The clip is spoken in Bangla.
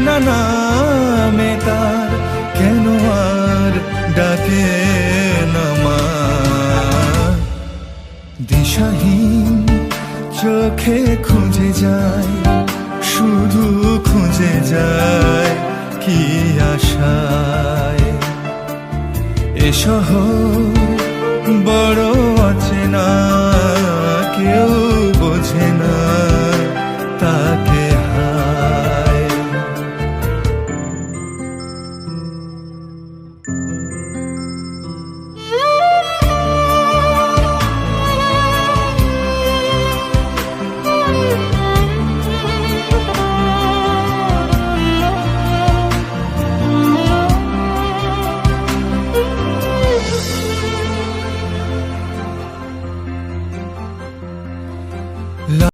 চেনা নামে তার, কেন আর ডাকে নামা দিশাহীন চোখে খুঁজে যায়, শুধু খুঁজে যায় কি আশায়? এ শহর